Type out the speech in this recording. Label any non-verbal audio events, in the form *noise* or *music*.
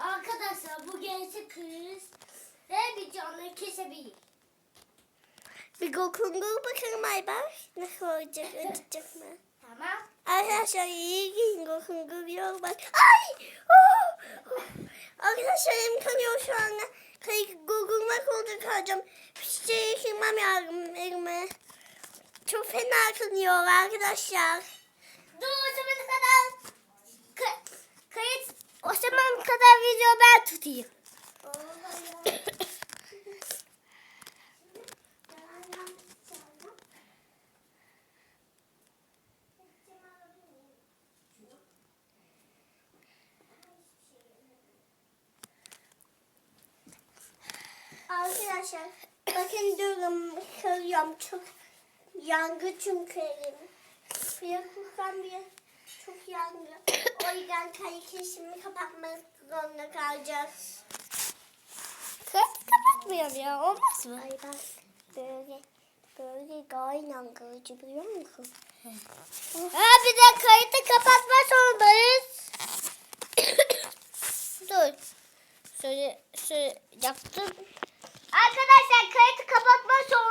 Arkadaşlar bu gençlik kız ve bir canlı kesebilir. Bir Gokungu bakalım Aybar. Nasıl olacak? Ötecek mi? Tamam. Arkadaşlar iyi giyin Gokungu bir yol bak. Ay! Oh! Oh! Arkadaşlar elim kanıyor şu anda. Kayık Gokungu kolda kalacağım. Fişçeyi yıkılmam lazım elime. Çok fena kanıyor arkadaşlar. Tutayım. Arkadaşlar bakın diyorum kırıyorum çok yangı çünkü elim. Bir kurkan bir çok yangı. O yüzden kayık işimi kapatmak zorunda kalacağız. Kayıt kapatmıyorum ya olmaz mı? Ay bak böyle böyle daha inandırıcı biliyor musun? Ha bir de kayıtı kapatma zorundayız. *coughs* Dur. Şöyle, şöyle yaptım. Arkadaşlar kayıtı kapatma zorundayız.